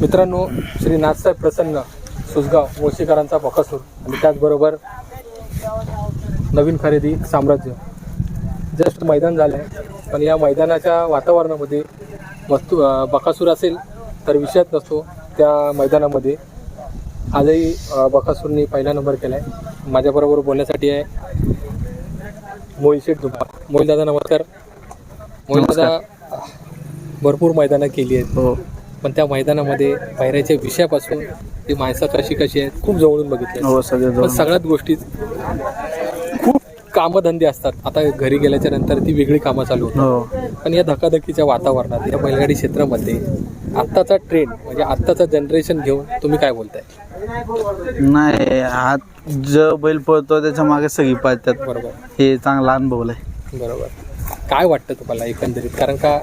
मित्रांनो श्री नाथसाहेब प्रसन्न सुसगाव मुळशीकरांचा बकासूर. आणि त्याचबरोबर नवीन खरेदी साम्राज्य. जस्ट मैदान झालं आहे पण या मैदानाच्या वातावरणामध्ये वस्तू बकासूर असेल तर विषयच नसतो त्या मैदानामध्ये. आजही बकासूरनी पहिला नंबर केला आहे माझ्याबरोबर बोलण्यासाठी आहे मोहिल शेठ दुबा. मोहिल दादा नमस्कार. मोहिल दादा भरपूर मैदानं केली आहेत. हो. पण त्या मैदानामध्ये पायऱ्याच्या विषयापासून ती माणसं कशी कशी आहेत खूप जवळून बघितली. हो सगळे पण जवळ सगळ्यात गोष्टी खूप कामधंदे असतात. आता घरी गेल्याच्यानंतर ती वेगळी कामं चालू होतात. हो. पण या धकाधकीच्या वातावरणात या बैलगाडी क्षेत्रामध्ये आत्ताचा ट्रेंड म्हणजे आत्ताचा जनरेशन घेऊन तुम्ही काय बोलताय? नाही हा ज बैल पळतो त्याच्यामागे सगळी पाळतात. बरोबर. हे चांगला अनुभव आहे. बरोबर. काय वाटतं तुम्हाला एकंदरीत? कारण का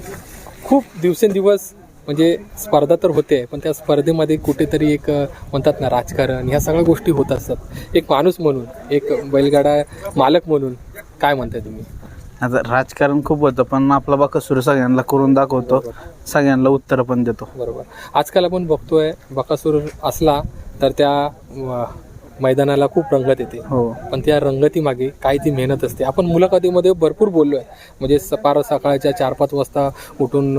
खूप दिवसेंदिवस म्हणजे स्पर्धा तर होते पण त्या स्पर्धेमध्ये कुठेतरी एक म्हणतात ना राजकारण ह्या सगळ्या गोष्टी होत असतात. एक माणूस म्हणून एक बैलगाडा मालक म्हणून काय म्हणताय तुम्ही? आता राजकारण खूप होतं पण आपला बाकसूर सगळ्यांना करून दाखवतो सगळ्यांना उत्तर पण देतो. बरोबर. आजकाल आपण बघतोय बकासूर असला तर त्या मैदानाला खूप रंगत येते. हो. पण त्या रंगती मागे काय ती मेहनत असते. आपण मुलाखतीमध्ये भरपूर बोललोय. म्हणजे स- पार सकाळच्या चार पाच वाजता उठून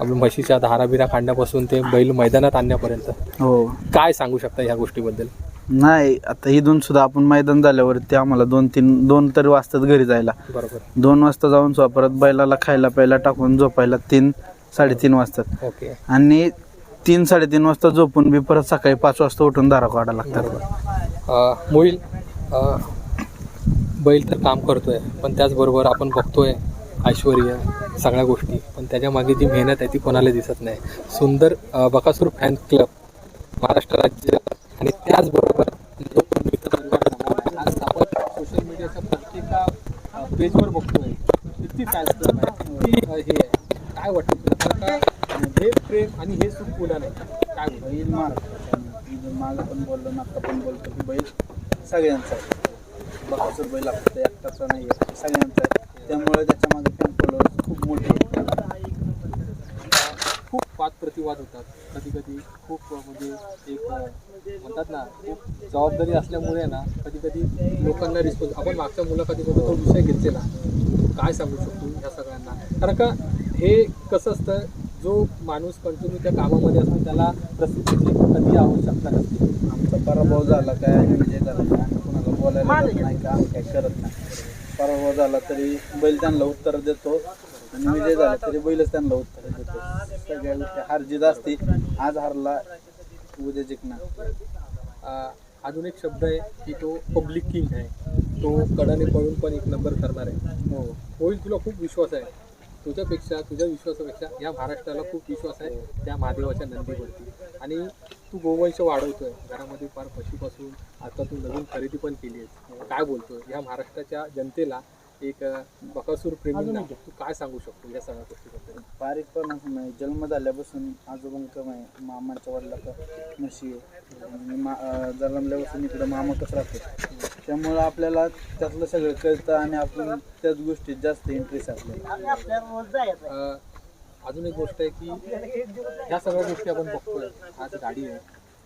आपल्या म्हशीच्या धाराबिरा काढण्यापासून ते बैल मैदानात आणण्यापर्यंत. हो. काय सांगू शकता ह्या गोष्टीबद्दल? नाही आता इथून सुद्धा आपण मैदान झाल्यावरती आम्हाला दोन तीन दोन तरी वाजतात घरी जायला. बरोबर. दोन वाजता जाऊन परत बैलाला खायला प्यायला टाकून झोपायला तीन साडेतीन वाजतात. ओके. आणि तीन साडेतीन वाजता झोपून बी परत सकाळी पाच वाजता उठून दारा काढा लागतात मुईल बैल तर काम करतोय पण त्याचबरोबर आपण बघतोय ऐश्वर सगळ्या गोष्टी पण त्याच्यामागे जी मेहनत आहे ती कोणाला दिसत नाही. सुंदर बकासूर फॅन क्लब महाराष्ट्र राज्य आणि त्याचबरोबर आज आपण सोशल मीडियाच्या प्रत्येका पेजवर बघतोय. किती फॅन्स क्लब आहे किती हे आहे. काय वाटतं? प्रेम आणि हे सुख पुन्हा नाही. काय बैल महाराष्ट्राचा मागं पण बोललो ना आता पण बोलतो. की बैल सगळ्यांचा आहे. बकासूर बैल आपला एकटाचा नाही आहे. सगळ्यांचा आहे. त्यामुळे त्याच्यामागे फॅन फॉलोअर्स खूप मोठे आहेत. खूप वाद प्रतिवाद होतात. कधी कधी खूप म्हणजे एक अ, म्हणतात ना खूप जबाबदारी असल्यामुळे ना कधी कधी लोकांना रिस्पॉन्स आपण मागच्या मुलाखतीमध्ये तो विषय घेतलेला. काय सांगू शकतो ह्या सगळ्यांना? कारण का हे कसं असतं जो माणूस कंटिन्यू त्या कामामध्ये असतो त्याला प्रसिद्धीची कधी आवश्यकता नसते आमचा पराभव झाला काय विजय झाला काय कोणाला बोलायला जात नाही का? काय करत नाही. पराभव झाला तरी बैल त्यांना उत्तर देतो आणि विजय झाला तरी बैलच त्यांना उत्तर देतो. सगळ्या गोष्टी हार जीत असते आज हारला उद्या जिंकणार. अजून एक शब्द आहे की तो पब्लिक किंग आहे. तो कडाने पळून पण एक नंबर करणार आहे. हो. होईल तुला खूप विश्वास आहे. तुझ्यापेक्षा तुझ्या विश्वासापेक्षा या महाराष्ट्राला खूप विश्वास आहे त्या महादेवाच्या नंदीवरती. आणि तू गोवंश वाढवतोय. घरामध्ये फार पशीपासून आता तू नवीन खरेदी पण केली आहे काय बोलतोय? या महाराष्ट्राच्या जनतेला एक बकासूर प्रेमींना तू काय सांगू शकतो या सगळ्या गोष्टीबद्दल? बारीक पण जन्म झाल्यापासून आजोबांक आहे. मामाच्या वडिलाचा. म्हशी जन्मल्यापासून इकडं मामाकच राहतो त्यामुळं आपल्याला त्यातलं सगळं कळतं आणि आपण त्याच गोष्टीत जास्त इंटरेस्ट आपल्याला. अ, अजून एक गोष्ट आहे की ह्या सगळ्या गोष्टी आपण बघतोय. आज गाडी आहे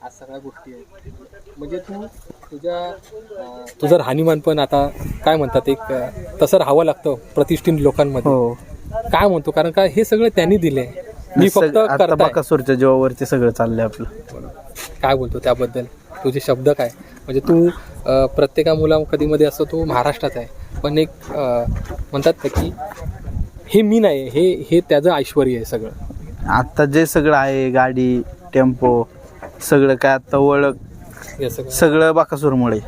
आज सगळ्या गोष्टी आहेत. म्हणजे तू तुझ्या अ, तुझं राहणीमान पण आता काय म्हणतात एक अ, तसं राहावं लागतं प्रतिष्ठित लोकांमध्ये. हो. काय म्हणतो? कारण का हे सगळं त्यांनी दिले मी फक्त आता करताय. बाकासूरच्या जीवावरती सगळं चाललंय आपलं. काय बोलतो त्याबद्दल? तुझे शब्द काय? म्हणजे तू प्रत्येका मुला कधी मध्ये असतो तू महाराष्ट्राचा आहे. पण एक म्हणतात ना की हे मी नाही हे हे त्याचं ऐश्वर आहे सगळं. आता जे सगळं आहे गाडी टेम्पो सगळं काय आता ओळख सगळं. बाकासूरमुळे.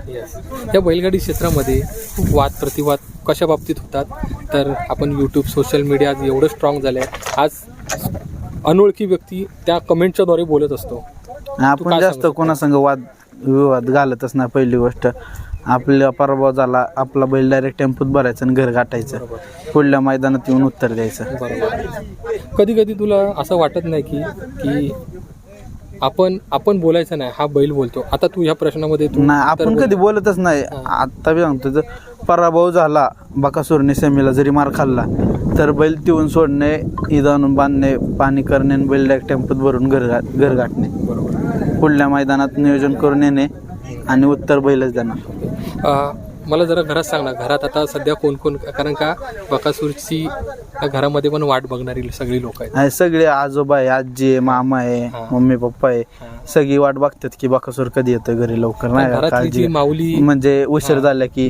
या बैलगाडी क्षेत्रामध्ये खूप वाद प्रतिवाद कशा बाबतीत होतात? तर आपण यूट्यूब सोशल मीडिया आज एवढं स्ट्रॉंग झालं आहे आज अनोळखी व्यक्ती त्या कमेंटच्या द्वारे बोलत असतो. आपण जास्त सांगू कोणासंग वाद विवाद घालतच नाही पहिली गोष्ट. आपला पराभव झाला आपला बैल डायरेक्ट टेम्पोत भरायचं आणि घर गाठायचं. पुढल्या मैदानात येऊन उत्तर द्यायचं. कधी कधी तुला असं वाटत नाही की की आपण आपण बोलायचं नाही हा बैल बोलतो. आता तू ह्या प्रश्नामध्ये तू नाही आपण. कधी बोलतच नाही. आता बी सांगतो जर पराभव झाला बकासूरने सेमीला जरी मार खाल्ला तर बैल तिवून सोडणे आणून बांधणे पाणी करणे आणि बैल डायरेक्ट टेम्पोत भरून घर घर गाठणे. बरोबर. पुढल्या मैदानात नियोजन करून येणे आणि उत्तर बैलच देणार. मला जरा घरात सांग ना घरात आता सध्या कोण कोण कारण का बकासूरची घरामध्ये पण वाट बघणारी सगळी लोक आहेत. सगळे आजोबा आहे आजी आहे मामा आहे. मम्मी पप्पा आहे. सगळी वाट बघतात की बकासूर कधी येतं घरी लवकर नाही माऊली म्हणजे उशीर झाला की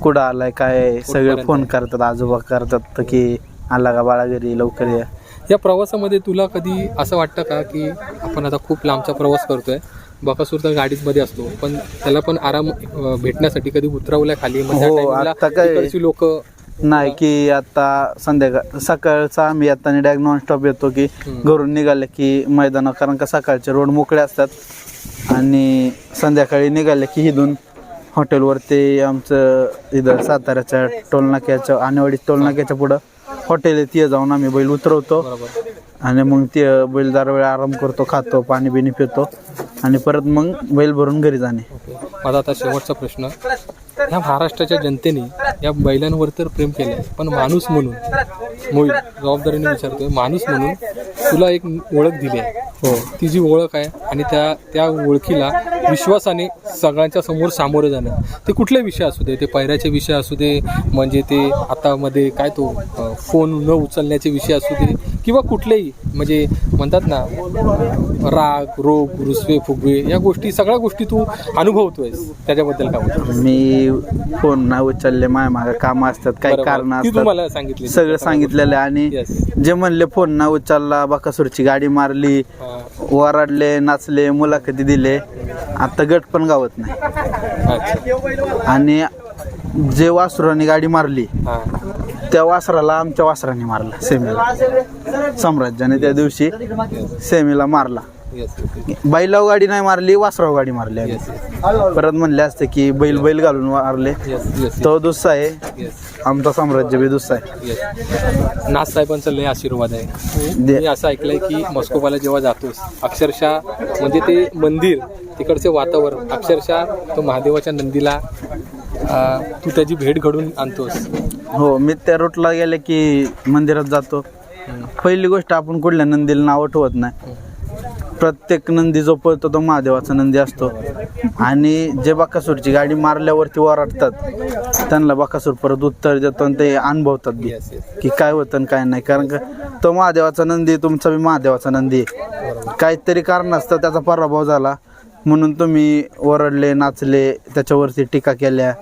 कुठं आलाय काय? सगळे फोन करतात आजोबा करतात की आला का बाळा घरी लवकर या. या प्रवासामध्ये तुला कधी असं वाटतं का की आपण आता खूप लांबचा प्रवास करतोय. बकासूर तर गाडीमध्ये असतो पण त्याला पण आराम अं, भेटण्यासाठी कधी उतरवलाय खाली मग त्या हो, टायमिंगला आता काय- तिकडची लोक नाही की आता संध्याकाळ सकाळचा आम्ही येताना डायरेक्ट नॉन स्टॉप येतो की हम्म. घरून निघाले की मैदाना कारण का सकाळचे रोड मोकळे असतात. आणि संध्याकाळी निघाले की इथून हॉटेलवर ते आमचं इथं साताऱ्याच्या टोलनाक्याच्या आणेवाडी टोलनाक्याच्या पुढं हॉटेल आहे तिथे जाऊन आम्ही बैल उतरवतो. बरोबर. आणि मग ते बैल दर वेळ आराम करतो खातो पाणी बिणी पितो आणि परत मग बैल भरून घरी जाणे. माझा आता शेवटचा प्रश्न. ह्या महाराष्ट्राच्या जनतेने या बैलांवर तर प्रेम केलं पण माणूस म्हणून मोहित जबाबदारीने विचारतोय माणूस म्हणून तुला एक ओळख दिली आहे. हो ती जी ओळख आहे आणि त्या त्या ओळखीला विश्वासाने सगळ्यांच्या समोर सामोरं जाणं. ते कुठले विषय असू दे ते पैऱ्याचे विषय असू दे म्हणजे ते आता मध्ये काय तो फोन न उचलण्याचे विषय असू दे किंवा कुठलेही म्हणजे म्हणतात ना राग रोग रुसवे फुगवे या गोष्टी सगळ्या गोष्टी तू अनुभवतोयस. त्याच्याबद्दल काय मी फोन नाही उचलले माय मागे काम असतात काही कारण असतात. तुम्हाला सांगितली सगळं सांगितलेलं आणि. जे म्हणले फोन ना उचलला बाकासूरची गाडी मारली वराडले नाचले मुलाखती दिले. आता गट पण गावत नाही. आणि जे वासुराने गाडी मारली त्या वासराला आमच्या वासराने मारला सेमीला. साम्राज्याने त्या दिवशी सेमीला मारला. बैलाव गाडी नाही मारली वासराव गाडी मारली आम्ही. परत म्हणले असते की बैल बैल घालून मारले. तो दुस्सा आहे. आमचा साम्राज्य बी दुस्सा आहे. नाथ साहेबांचा लय आशीर्वाद आहे. दे- मी असं ऐकलंय की मस्कोबाला जेव्हा जातोस अक्षरशः म्हणजे ते मंदिर तिकडचे वातावरण अक्षरशः तो महादेवाच्या नंदीला अं, तू त्याची भेट घडून आणतोस. हो मी त्या रूटला गेले की मंदिरात जातो. पहिली गोष्ट आपण कुठल्या नंदीला नाव ठेवत नाही. प्रत्येक नंदी जो पळतो तो महादेवाचा नंदी असतो. आणि जे बकासूरची गाडी मारल्यावरती वराटतात त्यांना बकासूर परत उत्तर देतो आणि ते अनुभवतात बी. की काय होतं आणि काय नाही. कारण का तो महादेवाचा नंदी तुमचा बी महादेवाचा नंदी आहे. काहीतरी कारण असतं त्याचा पराभव झाला. म्हणून तुम्ही ओरडले नाचले त्याच्यावरती टीका केल्या.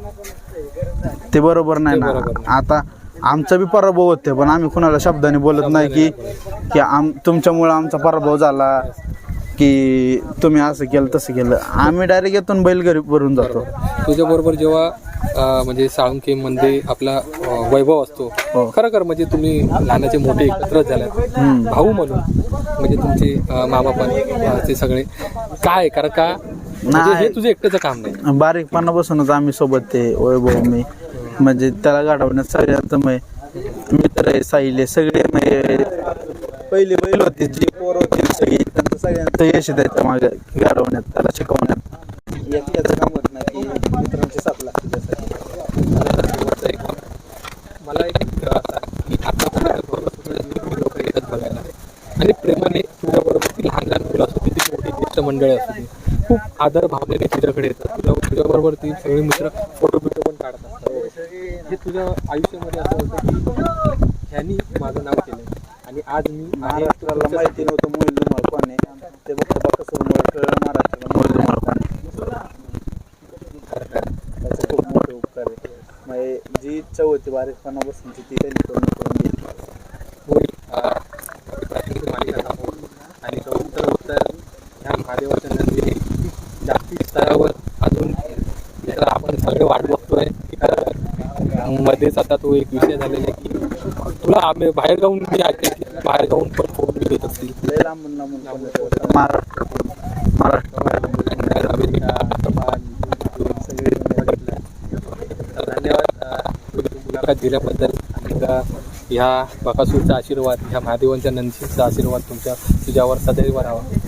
ते बरोबर नाही ना. आता आमचा बी पराभव होते पण आम्ही कुणाला शब्दाने बोलत नाही की की आम तुमच्यामुळं आमचा पराभव झाला. की तुम्ही असं केलं तसं केलं. आम्ही डायरेक्ट येतून बैल घरी भरून जातो. तुझ्या बरोबर जेव्हा अं, म्हणजे साळुंके मध्ये आपला अं, वैभव असतो हो. खरं खरं म्हणजे तुम्ही लहानाचे मोठे एकत्रच झालात. हम्म. भाऊ म्हणून म्हणजे तुमचे अं, मामा पण अं, ते सगळे. काय कारण का? म्हणजे हे नाही. तुझं एकट्याचं काम नाही. बारीकपणापासूनच आम्ही सोबत ते वैभव मी. म्हणजे त्याला गाठवण्यात सगळ्यांचं मै मित्र आहे आहे सगळे मै पहिली बैल होती जी पोर होती सगळी त्यांचं सगळ्यांचं यश त्याच्यामागे गाडवण्यात त्याला शिकवण्यात. याचं काम होत नाही की मित्रांची साथ लागते त्यासाठी. मला एक असा की आता लोक येतात बघायला. आणि प्रेमाने तुझ्याबरोबर ती लहान लहान मुलं असू ती मोठी ज्येष्ठ मंडळी असू दे खूप आदर भावनेने तुझ्याकडे येतात. तुझ्या तुझ्याबरोबर ती सगळी मित्र फोटो बिटो पण काढतात. हे तुझ्या आयुष्यामध्ये असं होतं की ह्यांनी माझं नाव केलं आणि आज मी आहे महाराष्ट्राला माहिती नव्हतं मोहिल धुमाळ कोण आहे ते फक्त बकासूरमुळे कळलं महाराष्ट्राला मोहिल धुमाळ कोण आहे त्याचं खूप मोठे उपकार आहे म्हणजे जी इच्छा होती त्यांनी करून करून दिली मालिका आणि उत्तर उत्तर ह्या महादेवाच्या नंदीने जागतिक स्तरावर अजून आपण सगळे वाट बघतोय मध्येच आता तो एक विषय झालेला आहे की तुला आम्ही बाहेर जाऊन मी ऐकते बाहेर जाऊन पण फोन घेत असतील लय महाराष्ट्र महाराष्ट्र सगळे तर धन्यवाद अं, तुम्ही मुलाखत दिल्याबद्दल ह्या बकासूरचा आशीर्वाद ह्या महादेवांच्या नंदीचा आशीर्वाद तुमच्या तुझ्यावर सदैव राहावा.